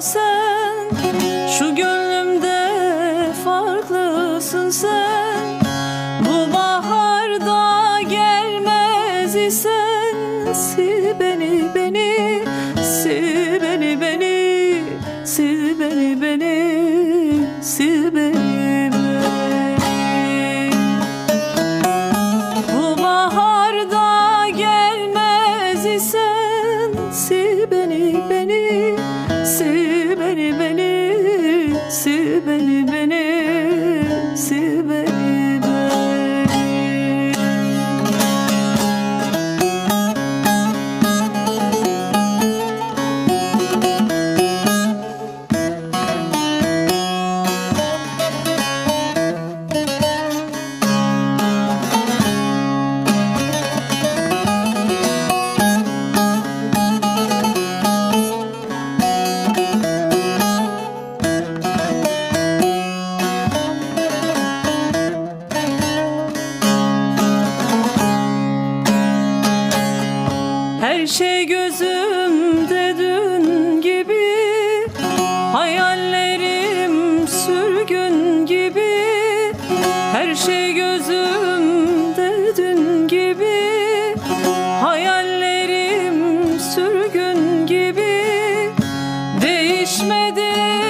sen Şu gönlümde Değişmedim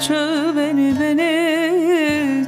Çöl beni beni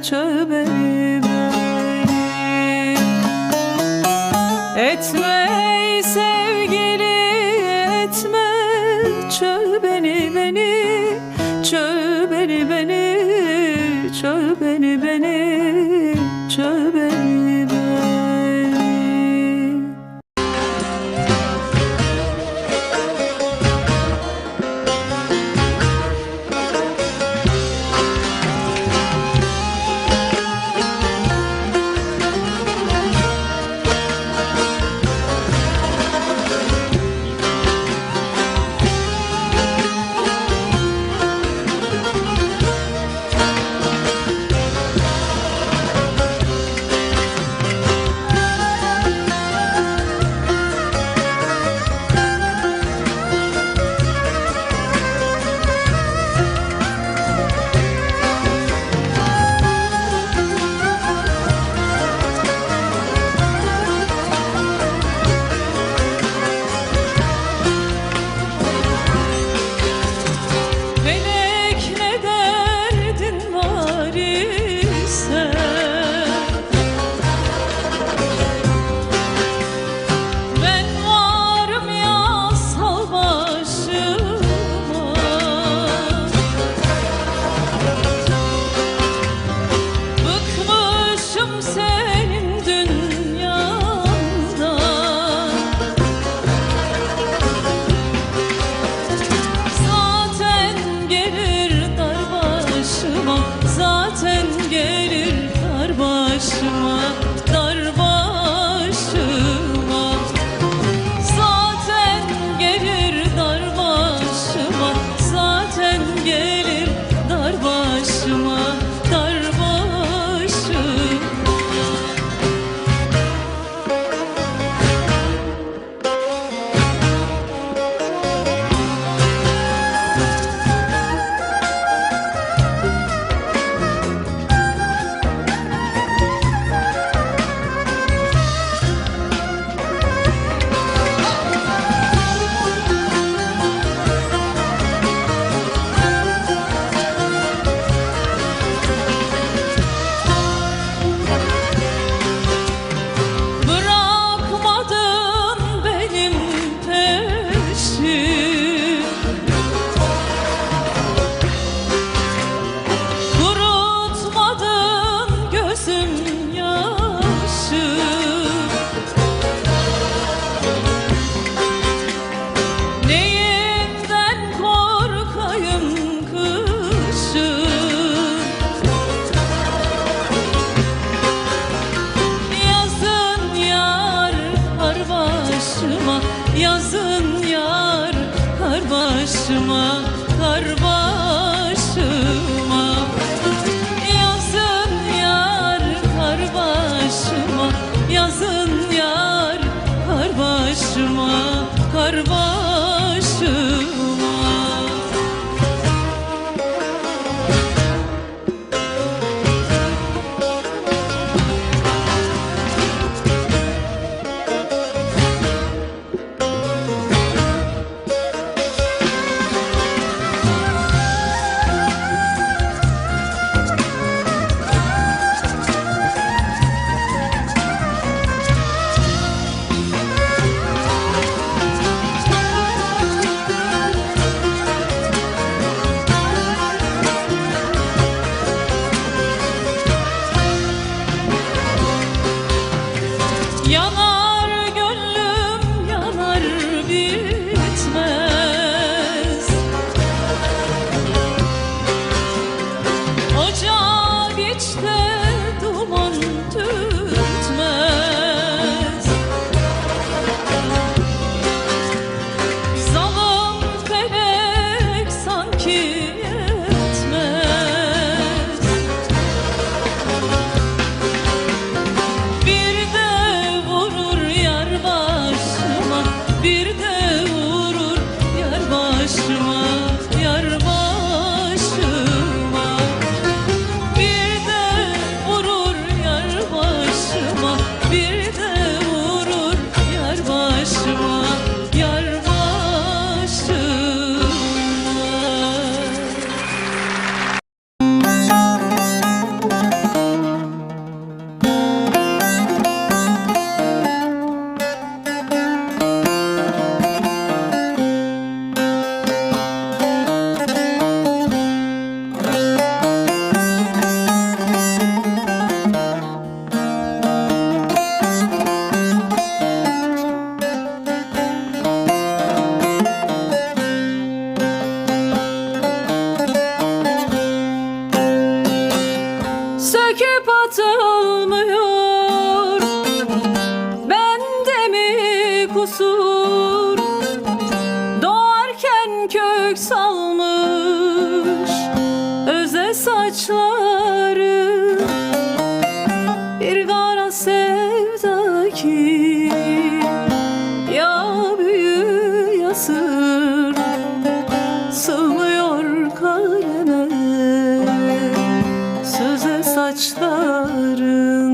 saçların.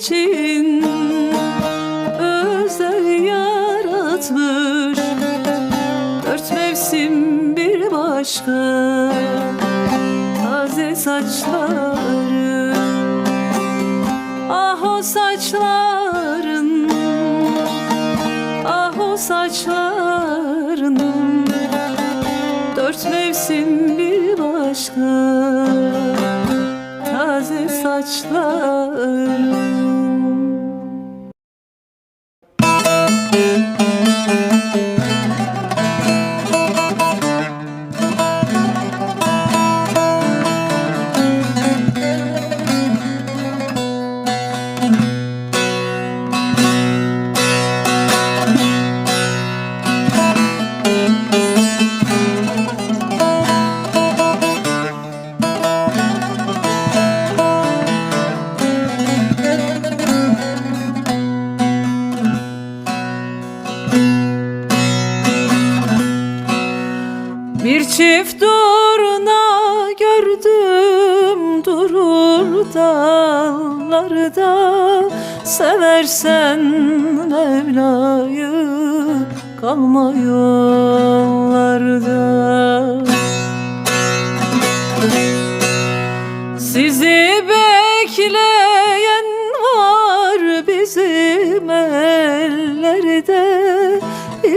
için özel yaratmış. Dört mevsim bir başka taze saçları. Ah o saçların Ah o saçların. Dört mevsim bir başka taze saçları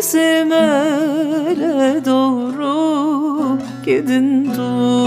bizim ele doğru gidin dur.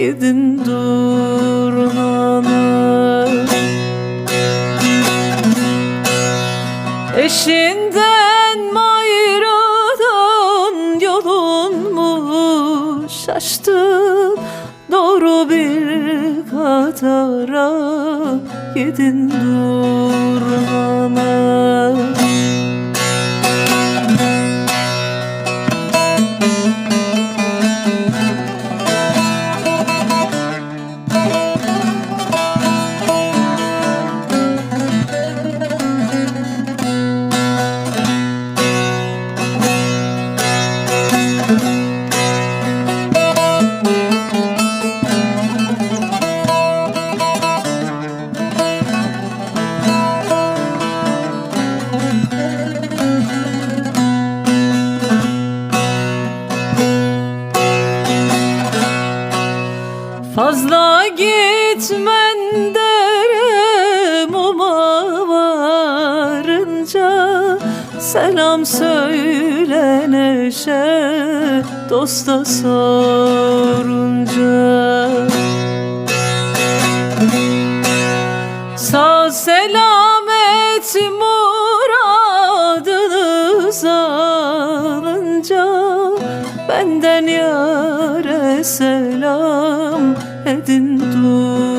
Jeden do hasta sorunca. Sağ selamet muradınız alınca Benden yare selam edin dur.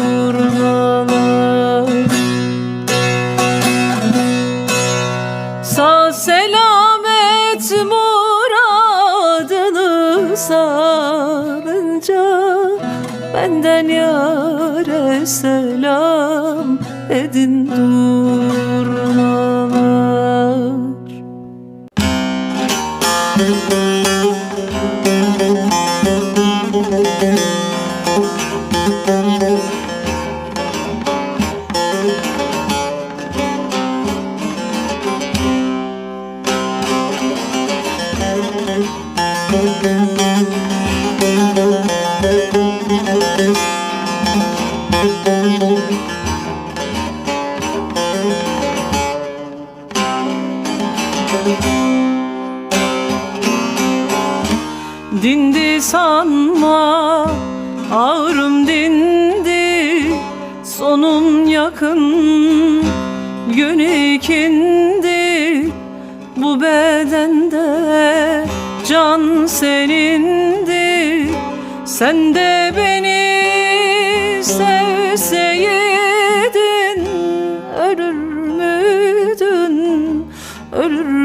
ölür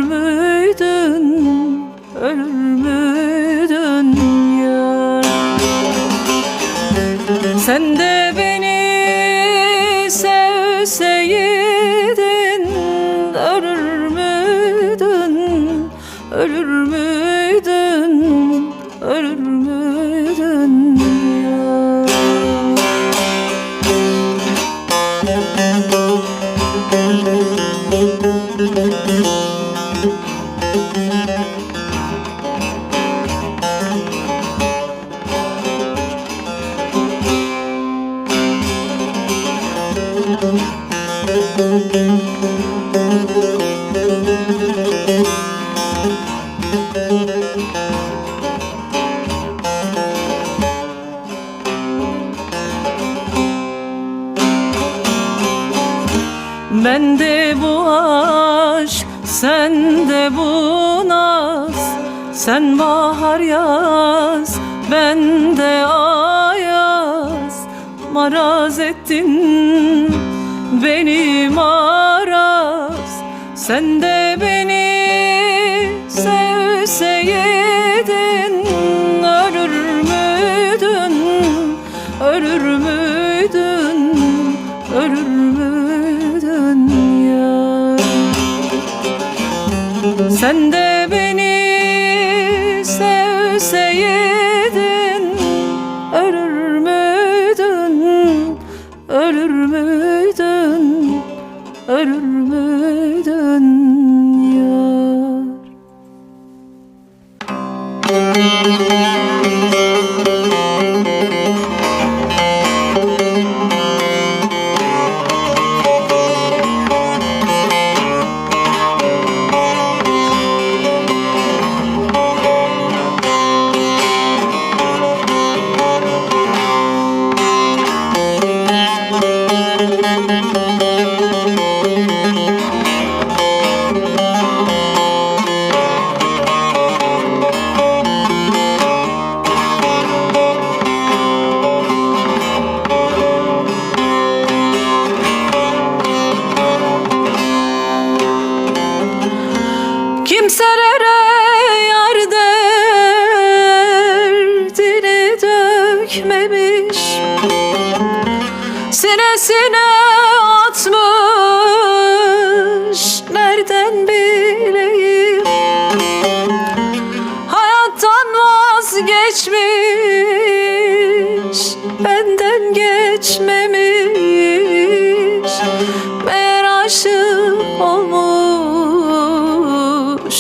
Sen bahar yaz, ben de ayaz. Maraz ettin beni maraz. Sen de beni sevseydin Ölür müydün, ölür müydün, ölür müydün ya? Sen de beni say it.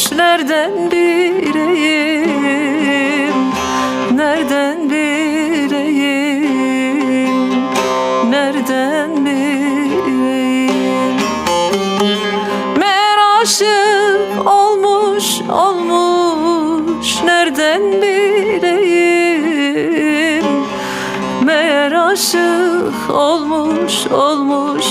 Olmuş Nereden bileyim Nereden bileyim Nereden bileyim Meğer aşık olmuş olmuş Nereden bileyim Meğer aşık olmuş olmuş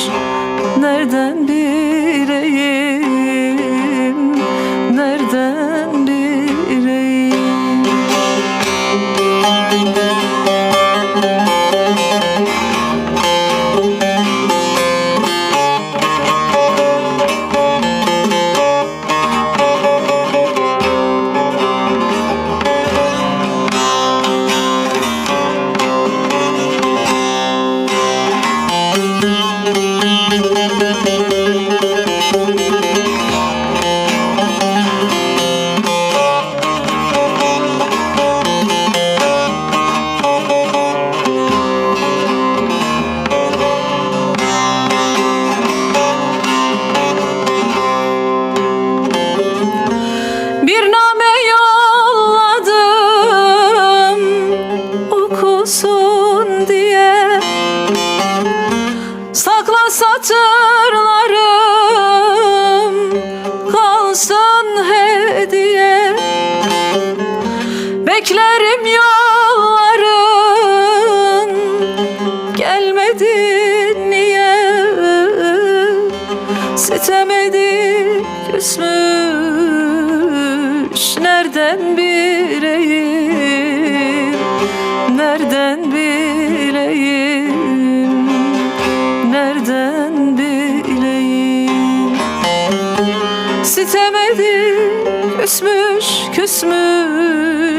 Beklerim yolların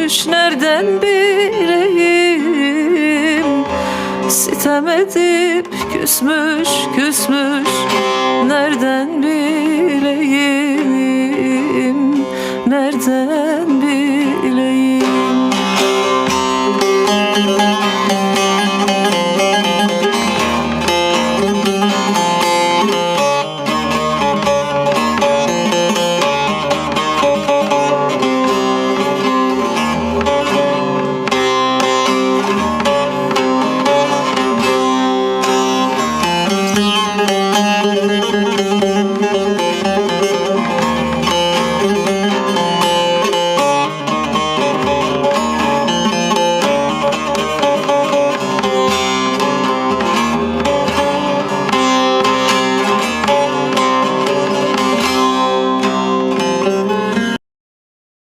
küsmüş Nereden bileyim? Sitem edip küsmüş küsmüş. Nereden